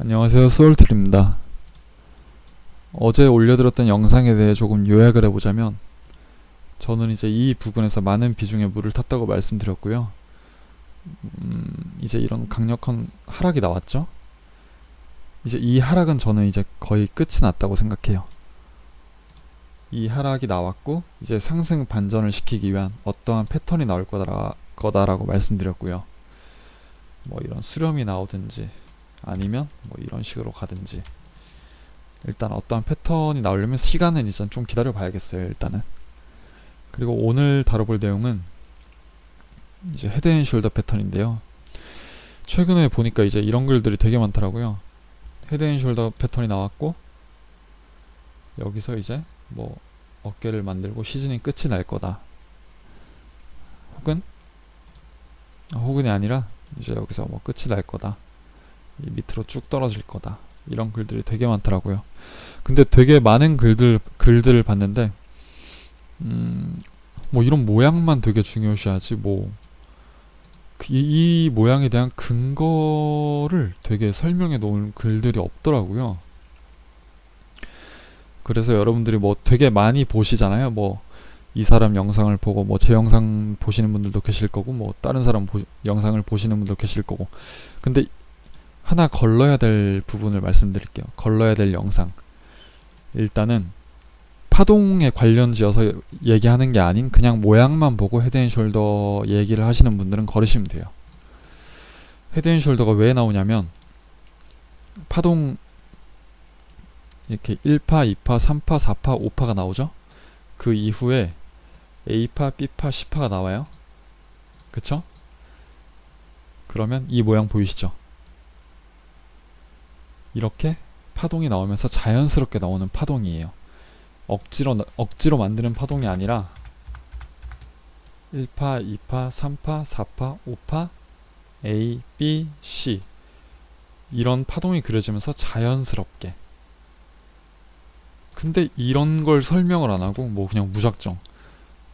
안녕하세요 소울트입니다. 어제 올려드렸던 영상에 대해 조금 요약을 해보자면 저는 이제 이 부분에서 많은 비중의 물을 탔다고 말씀드렸고요. 음, 이제 이런 강력한 하락이 나왔죠? 이제 이 하락은 저는 이제 거의 끝이 났다고 생각해요. 이 하락이 나왔고 이제 상승 반전을 시키기 위한 어떠한 패턴이 나올 거다, 거다라고 말씀드렸고요. 뭐 이런 수렴이 나오든지 아니면 뭐 이런 식으로 가든지. 일단 어떠한 패턴이 나오려면 시간은 일단 좀 기다려 봐야겠어요 일단은. 그리고 오늘 다뤄볼 내용은 이제 헤드앤숄더 패턴인데요. 최근에 보니까 이제 이런 글들이 되게 많더라고요. 헤드앤숄더 패턴이 나왔고 여기서 이제 뭐 어깨를 만들고 시즌이 끝이 날 거다. 혹은 아, 혹은이 아니라 이제 여기서 뭐 끝이 날 거다. 이 밑으로 쭉 떨어질 거다. 이런 글들이 되게 많더라고요. 근데 되게 많은 글들 글들을 봤는데 음, 뭐 이런 모양만 되게 중요시하지 뭐그 이, 이 모양에 대한 근거를 되게 설명해 놓은 글들이 없더라고요. 그래서 여러분들이 뭐 되게 많이 보시잖아요. 뭐 이 사람 영상을 보고 뭐 제 영상 보시는 분들도 계실 거고 뭐 다른 사람 보, 영상을 보시는 분도 계실 거고 근데 하나 걸러야 될 부분을 말씀드릴게요. 걸러야 될 영상. 일단은 파동에 관련지어서 얘기하는 게 아닌 그냥 모양만 보고 헤드앤숄더 얘기를 하시는 분들은 걸으시면 돼요. 헤드앤숄더가 왜 나오냐면 파동 이렇게 1파, 2파, 3파, 4파, 5파가 나오죠? 그 이후에 A파, B파, C파가 나와요. 그쵸? 그러면 이 모양 보이시죠? 이렇게 파동이 나오면서 자연스럽게 나오는 파동이에요. 억지로 나- 억지로 만드는 파동이 아니라 1파, 2파, 3파, 4파, 5파, A, B, C. 이런 파동이 그려지면서 자연스럽게. 근데 이런 걸 설명을 안 하고 뭐 그냥 무작정.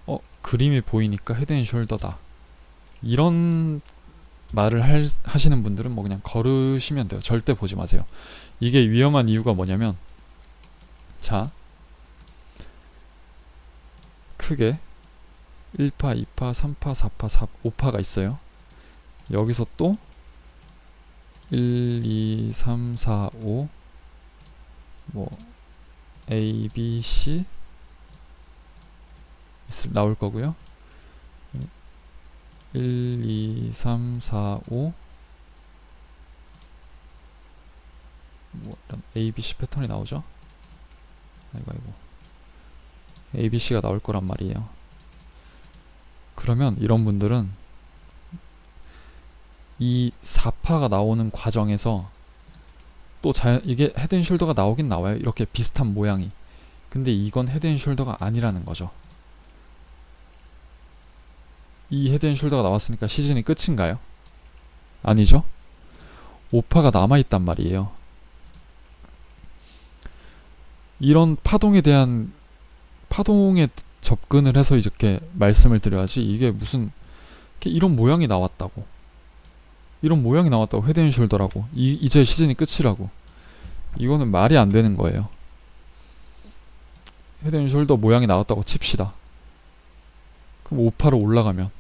어 그림이 보이니까 헤드 앤 숄더다. 이런 말을 할, 하시는 분들은 뭐 그냥 걸으시면 돼요. 절대 보지 마세요. 이게 위험한 이유가 뭐냐면 자 크게 1파, 2파, 3파, 4파, 4, 5파가 있어요. 여기서 또 1, 2, 3, 4, 5 뭐 A, B, C 나올 거고요. 1, 2, 3, 4, 5 뭐 이런 A, B, C 패턴이 나오죠? 아이고 아이고 A, B, C가 나올 거란 말이에요. 그러면 이런 분들은 이 4파가 나오는 과정에서 또 자연 이게 헤드앤숄더가 나오긴 나와요. 이렇게 비슷한 모양이. 근데 이건 헤드앤숄더가 아니라는 거죠. 이 헤드앤숄더가 나왔으니까 시즌이 끝인가요? 아니죠. 오파가 남아있단 말이에요. 이런 파동에 대한 파동에 접근을 해서 이렇게 말씀을 드려야지 이게 무슨 이렇게 이런 모양이 나왔다고 이런 모양이 나왔다고 헤드앤숄더라고 이, 이제 시즌이 끝이라고 이거는 말이 안 되는 거예요. 헤드앤숄더 모양이 나왔다고 칩시다. 그럼 5파로 올라가면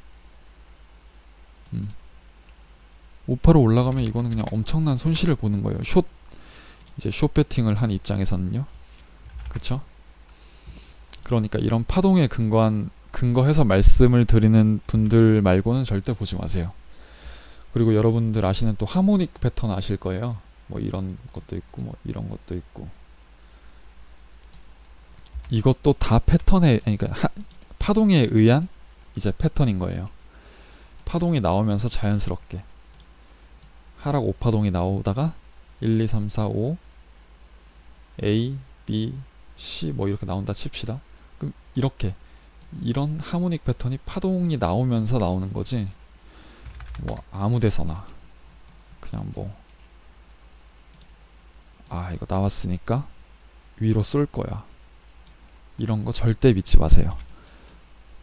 음. 5파로 올라가면 이거는 그냥 엄청난 손실을 보는 거예요. 숏 이제 숏 배팅을 한 입장에서는요. 그쵸? 그러니까 이런 파동에 근거한 근거해서 말씀을 드리는 분들 말고는 절대 보지 마세요. 그리고 여러분들 아시는 또 하모닉 패턴 아실 거예요. 뭐 이런 것도 있고 뭐 이런 것도 있고 이것도 다 패턴에 그러니까 하, 파동에 의한 이제 패턴인 거예요. 파동이 나오면서 자연스럽게 하락 5파동이 나오다가 1, 2, 3, 4, 5 A, B, C 뭐 이렇게 나온다 칩시다. 그럼 이렇게 이런 하모닉 패턴이 파동이 나오면서 나오는 거지. 뭐 아무 데서나 그냥 뭐 아 이거 나왔으니까 위로 쏠 거야. 이런 거 절대 믿지 마세요.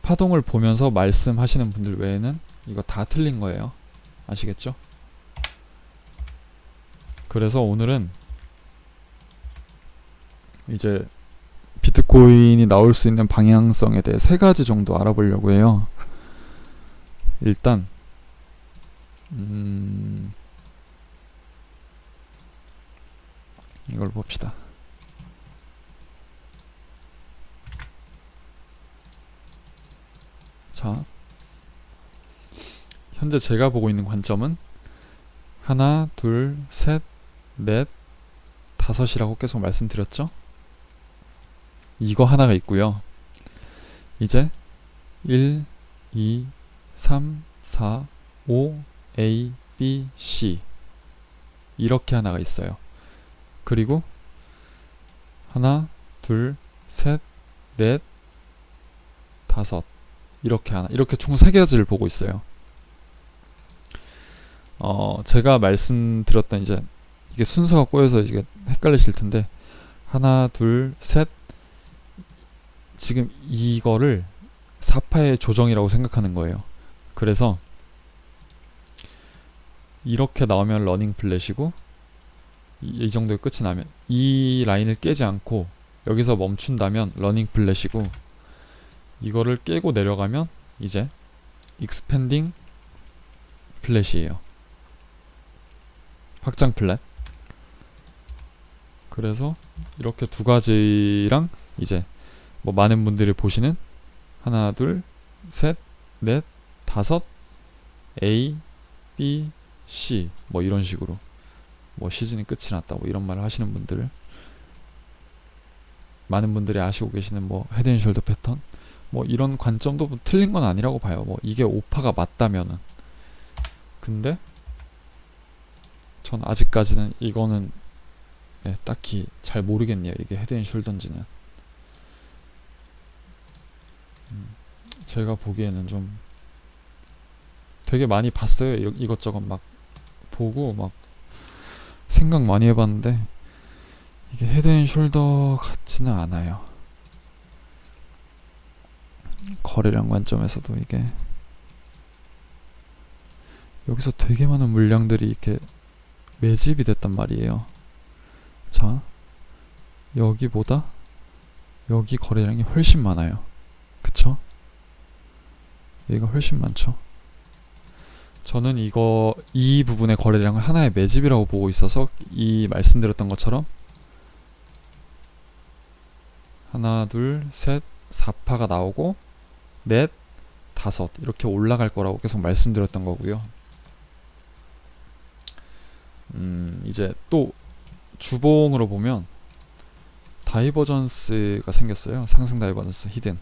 파동을 보면서 말씀하시는 분들 외에는 이거 다 틀린 거예요. 아시겠죠? 그래서 오늘은 이제 비트코인이 나올 수 있는 방향성에 대해 세 가지 정도 알아보려고 해요. 일단 음, 이걸 봅시다. 자, 현재 제가 보고 있는 관점은 하나, 둘, 셋, 넷, 다섯이라고 계속 말씀드렸죠? 이거 하나가 있고요. 이제 1, 2, 3, 4, 5, A, B, C 이렇게 하나가 있어요. 그리고 하나, 둘, 셋, 넷, 다섯 이렇게 하나 이렇게 총 세 가지를 보고 있어요. 어, 제가 말씀드렸던 이제 이게 순서가 꼬여서 이게 헷갈리실 텐데 하나, 둘, 셋 지금 이거를 4파의 조정이라고 생각하는 거예요. 그래서 이렇게 나오면 러닝 플랫이고 이, 이 정도의 끝이 나면 이 라인을 깨지 않고 여기서 멈춘다면 러닝 플랫이고 이거를 깨고 내려가면 이제 익스펜딩 플랫이에요. 확장 플랫. 그래서 이렇게 두 가지랑 이제 뭐 많은 분들이 보시는 하나, 둘, 셋, 넷, 다섯, A, B, C 뭐 이런 식으로 뭐 시즌이 끝이 났다 뭐 이런 말을 하시는 분들 많은 분들이 아시고 계시는 뭐 헤드앤숄더 패턴 뭐 이런 관점도 뭐 틀린 건 아니라고 봐요. 뭐 이게 오파가 맞다면은 근데 전 아직까지는 이거는 예, 딱히 잘 모르겠네요. 이게 헤드앤숄더인지는 음, 제가 보기에는 좀 되게 많이 봤어요. 이- 이것저것 막 보고 막 생각 많이 해봤는데 이게 헤드앤숄더 같지는 않아요. 거래량 관점에서도 이게 여기서 되게 많은 물량들이 이렇게 매집이 됐단 말이에요. 자, 여기보다 여기 거래량이 훨씬 많아요. 그쵸? 여기가 훨씬 많죠. 저는 이거 이 부분의 거래량을 하나의 매집이라고 보고 있어서 이 말씀드렸던 것처럼 하나, 둘, 셋, 4파가 나오고 넷, 다섯 이렇게 올라갈 거라고 계속 말씀드렸던 거고요. 음, 이제 또 주봉으로 보면 다이버전스가 생겼어요. 상승 다이버전스 히든.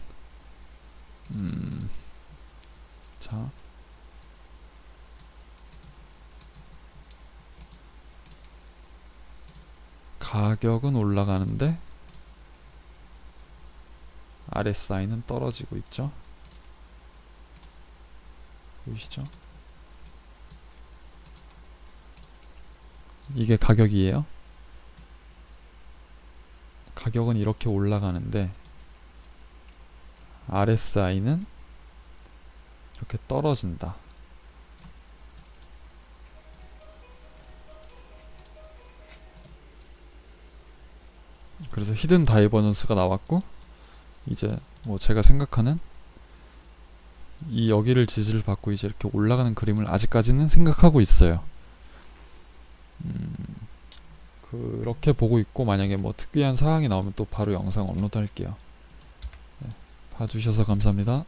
음, 자. 가격은 올라가는데 RSI는 떨어지고 있죠. 보이시죠? 이게 가격이에요. 가격은 이렇게 올라가는데 RSI는 이렇게 떨어진다. 그래서 히든 다이버전스가 나왔고 이제 뭐 제가 생각하는 이 여기를 지지를 받고 이제 이렇게 올라가는 그림을 아직까지는 생각하고 있어요. 음, 그렇게 보고 있고 만약에 뭐 특이한 사항이 나오면 또 바로 영상 업로드 할게요. 네, 봐주셔서 감사합니다.